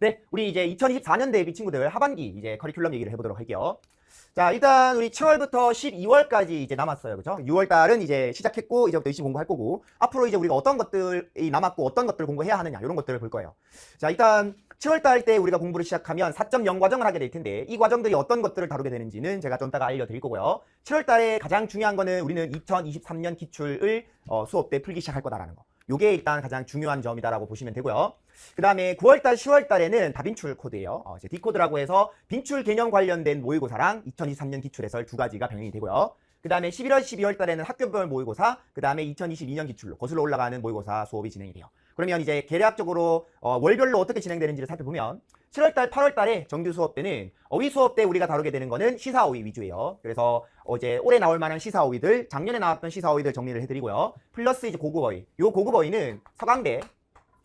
네, 우리 이제 2024년 대비 친구들 하반기 이제 커리큘럼 얘기를 해보도록 할게요. 자, 일단 우리 7월부터 12월까지 이제 남았어요. 그죠? 6월 달은 이제 시작했고, 이제부터 열심히 공부할 거고, 앞으로 이제 우리가 어떤 것들이 남았고, 어떤 것들을 공부해야 하느냐, 이런 것들을 볼 거예요. 자, 일단 7월 달 때 우리가 공부를 시작하면 4.0 과정을 하게 될 텐데, 이 과정들이 어떤 것들을 다루게 되는지는 제가 좀 이따가 알려드릴 거고요. 7월 달에 가장 중요한 거는 우리는 2023년 기출을 어, 수업 때 풀기 시작할 거다라는 거. 요게 일단 가장 중요한 점이다라고 보시면 되고요. 그 다음에 9월달, 10월달에는 다빈출 코드예요. 어, 이제 D코드라고 해서 빈출 개념 관련된 모의고사랑 2023년 기출 해설 두 가지가 병행이 되고요. 그 다음에 11월, 12월 달에는 학교별 모의고사, 그 다음에 2022년 기출로 거슬러 올라가는 모의고사 수업이 진행이 돼요. 그러면 이제 계략적으로 어, 월별로 어떻게 진행되는지를 살펴보면 7월달, 8월달에 정규 수업 때는 어휘 수업 때 우리가 다루게 되는 거는 시사 어휘 위주예요. 그래서 어제 올해 나올 만한 시사 어휘들, 작년에 나왔던 시사 어휘들 정리를 해드리고요. 플러스 이제 고급 어휘. 요 고급 어휘는 서강대,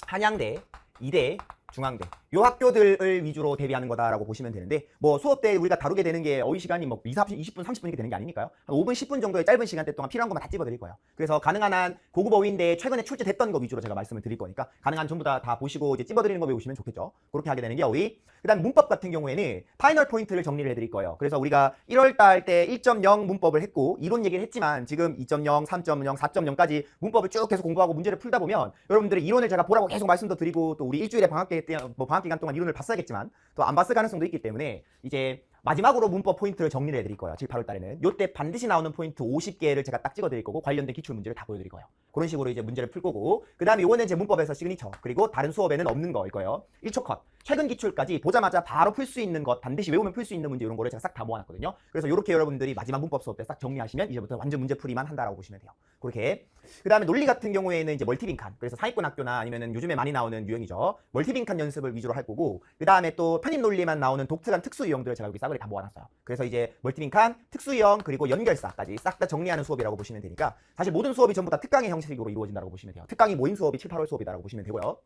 한양대, 이대, 중앙대 요 학교들을 위주로 대비하는 거다라고 보시면 되는데 뭐 수업 때 우리가 다루게 되는 게 어휘 시간이 뭐 20, 20분, 30분 이렇게 되는 게 아니니까요. 한 5분, 10분 정도의 짧은 시간대 동안 필요한 것만 다 집어드릴 거예요. 그래서 가능한 한 고급 어휘인데 최근에 출제됐던 거 위주로 제가 말씀을 드릴 거니까 가능한 전부 다 다 보시고 이제 집어드리는 거 외우시면 좋겠죠. 그렇게 하게 되는 게 어휘. 그다음 문법 같은 경우에는 파이널 포인트를 정리를 해드릴 거예요. 그래서 우리가 1월 달 때 1.0 문법을 했고 이론 얘기를 했지만 지금 2.0, 3.0, 4.0까지 문법을 쭉 계속 공부하고 문제를 풀다 보면 여러분들이 이론을 제가 보라고 계속 말씀도 드리고 또 우리 일주일에 방학 때, 뭐 방학 기간 동안 이론을 봤어야겠지만 또 안 봤을 가능성도 있기 때문에 이제 마지막으로 문법 포인트를 정리를 해드릴 거예요. 7, 8월 달에는. 요때 반드시 나오는 포인트 50개를 제가 딱 찍어드릴 거고 관련된 기출 문제를 다 보여드릴 거예요. 그런 식으로 이제 문제를 풀 거고 그 다음에 요거는 이제 문법에서 시그니처 그리고 다른 수업에는 없는 거일 거예요. 1초 컷. 최근 기출까지 보자마자 바로 풀 수 있는 것 반드시 외우면 풀 수 있는 문제 이런 거를 제가 싹 다 모아놨거든요. 그래서 이렇게 여러분들이 마지막 문법 수업 때 싹 정리하시면 이제부터 완전 문제 풀이만 한다라고 보시면 돼요. 그렇게. 그 다음에 논리 같은 경우에는 이제 멀티빈칸. 그래서 사회권 학교나 아니면은 요즘에 많이 나오는 유형이죠. 멀티빈칸 연습을 위주로 할 거고 그 다음에 또 편입 논리만 나오는 독특한 특수 유형들을 제가 여기 싸그리 다 모아놨어요. 그래서 이제 멀티빈칸, 특수 유형 그리고 연결사까지 싹 다 정리하는 수업이라고 보시면 되니까 사실 모든 수업이 전부 다 특강의 형식으로 이루어진다고 보시면 돼요. 특강이 모임 수업이 7, 8월 수업이다라고 보시면 되고요.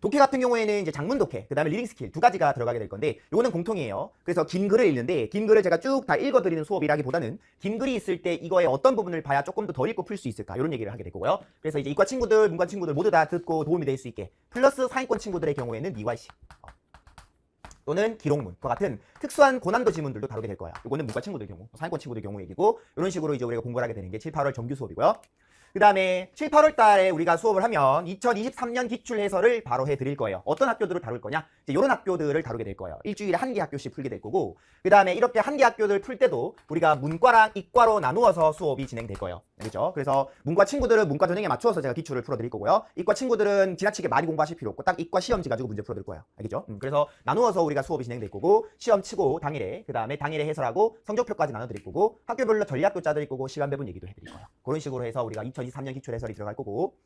독해 같은 경우에는 이제 장문 독해, 그 다음에 리딩 스킬 두 가지가 들어가게 될 건데 요거는 공통이에요. 그래서 긴 글을 읽는데 긴 글을 제가 쭉 다 읽어 드리는 수업이라기보다는 긴 글이 있을 때 이거의 어떤 부분을 봐야 조금 더 덜 읽고 풀 수 있을까 이런 얘기를 하게 되고요. 그래서 이제 이과 친구들, 문과 친구들 모두 다 듣고 도움이 될 수 있게 플러스 상위권 친구들의 경우에는 어. 또는 기록문 과 같은 특수한 고난도 지문들도 다루게 될 거예요. 이거는 문과 친구들 경우, 상위권 친구들 경우 얘기고 이런 식으로 이제 우리가 공부를 하게 되는 게 7, 8월 정규 수업이고요. 그 다음에 7, 8월 달에 우리가 수업을 하면 2023년 기출 해설을 바로 해드릴 거예요. 어떤 학교들을 다룰 거냐? 이제 이런 학교들을 다루게 될 거예요. 일주일에 한 개 학교씩 풀게 될 거고 그 다음에 이렇게 한 개 학교들 풀 때도 우리가 문과랑 이과로 나누어서 수업이 진행될 거예요. 그렇죠? 그래서 문과 친구들은 문과 전형에 맞추어서 제가 기출을 풀어드릴 거고요. 이과 친구들은 지나치게 많이 공부하실 필요 없고 딱 이과 시험지 가지고 문제 풀어드릴 거예요. 알겠죠? 음, 그래서 나누어서 우리가 수업이 진행될 거고 시험 치고 당일에 그 다음에 당일에 해설하고 성적표까지 나눠드릴 거고 학교별로 전략도 짜드릴 거고 시간 배분 얘기도 해드릴 거예요. 그런 식으로 해서 우리가 2023년 기출 해설이 들어갈 거고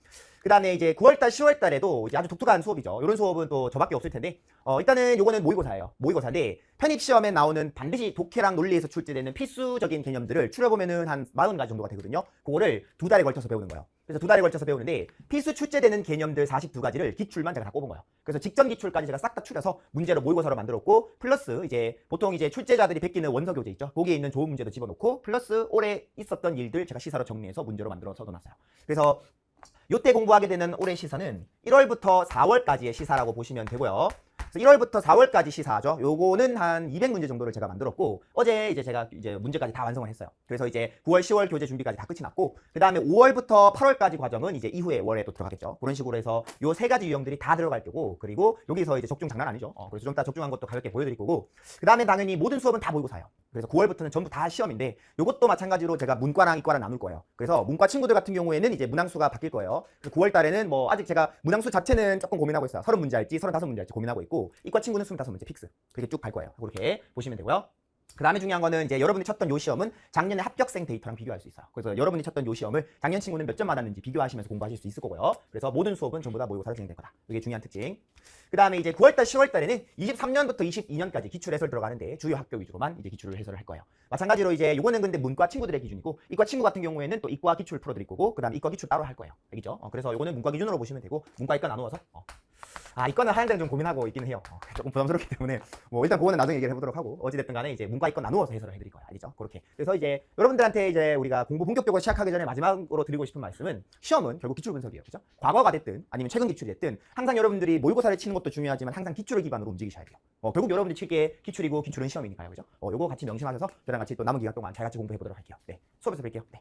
그 다음에 이제 9월달, 10월달에도 이제 아주 독특한 수업이죠. 이런 수업은 또 저밖에 없을 텐데 어, 일단은 요거는 모의고사예요. 모의고사인데 편입 시험에 나오는 반드시 독해랑 논리에서 출제되는 필수적인 개념들을 추려보면은 한 40가지 정도가 되거든요. 그거를 두 달에 걸쳐서 배우는 거예요. 그래서 두 달에 걸쳐서 배우는데 필수 출제되는 개념들 42가지를 기출만 제가 다 꼽은 거예요. 그래서 직전 기출까지 제가 싹 다 추려서 문제로 모의고사로 만들었고 플러스 이제 보통 이제 출제자들이 베끼는 원서 교재 있죠. 거기에 있는 좋은 문제도 집어넣고 플러스 올해 있었던 일들 제가 시사로 정리해서 문제로 만들어서 넣어놨어요. 그래서 요때 공부하게 되는 올해 시사는 1월부터 4월까지의 시사라고 보시면 되고요. 그래서 1월부터 4월까지 시사하죠. 요거는 한 200문제 정도를 제가 만들었고 어제 이제 제가 이제 문제까지 다 완성을 했어요. 그래서 이제 9월, 10월 교재 준비까지 다 끝이 났고 그 다음에 5월부터 8월까지 과정은 이제 이후에 월에 또 들어가겠죠. 그런 식으로 해서 요 세 가지 유형들이 다 들어갈 거고 그리고 여기서 이제 적중 장난 아니죠. 어, 그래서 좀 이따 적중한 것도 가볍게 보여드릴 거고 그 다음에 당연히 모든 수업은 다 모의고사예요. 그래서 9월부터는 전부 다 시험인데 요것도 마찬가지로 제가 문과랑 이과랑 나눌 거예요. 그래서 문과 친구들 같은 경우에는 이제 문항수가 바뀔 거예요. 9월 달에는 뭐 아직 제가 문항수 자체는 조금 고민하고 있어요. 30문제 할지 35문제 할지 고민하고 있고 이과 친구는 25문제 픽스. 그렇게 쭉 갈 거예요. 그렇게 보시면 되고요. 그 다음에 중요한 거는 이제 여러분이 쳤던 요 시험은 작년에 합격생 데이터랑 비교할 수 있어요. 그래서 여러분이 쳤던 요 시험을 작년 친구는 몇 점 받았는지 비교하시면서 공부하실 수 있을 거고요. 그래서 모든 수업은 전부 다 모의고사로 진행될 거다. 이게 중요한 특징. 그 다음에 이제 9월달, 10월달에는 23년부터 22년까지 기출 해설 들어가는데 주요 학교 위주로만 이제 기출을 해설을 할 거예요. 마찬가지로 이제 요거는 근데 문과 친구들의 기준이고 이과 친구 같은 경우에는 또 이과 기출 풀어드릴 거고 그 다음에 이과 기출 따로 할 거예요. 알겠죠? 어, 그래서 요거는 문과 기준으로 보시면 되고 문과 이과 나누어서 어. 아 이거는 하얀 데는 좀 고민하고 있긴 해요. 어, 조금 부담스럽기 때문에 뭐 일단 그거는 나중에 얘기를 해보도록 하고 어찌됐든 간에 이제 문과 이건 나누어서 해설을 해드릴 거야 알죠? 그렇게 그래서 이제 여러분들한테 이제 우리가 공부 본격적으로 시작하기 전에 마지막으로 드리고 싶은 말씀은 시험은 결국 기출 분석이에요, 그죠? 과거가 됐든 아니면 최근 기출이 됐든 항상 여러분들이 모의고사를 치는 것도 중요하지만 항상 기출을 기반으로 움직이셔야 돼요. 어, 결국 여러분들이 칠게 기출이고 기출은 시험이니까요, 그죠? 어, 요거 같이 명심하셔서 저랑 같이 또 남은 기간 동안 잘 같이 공부해 보도록 할게요. 네, 수업에서 뵐게요. 네.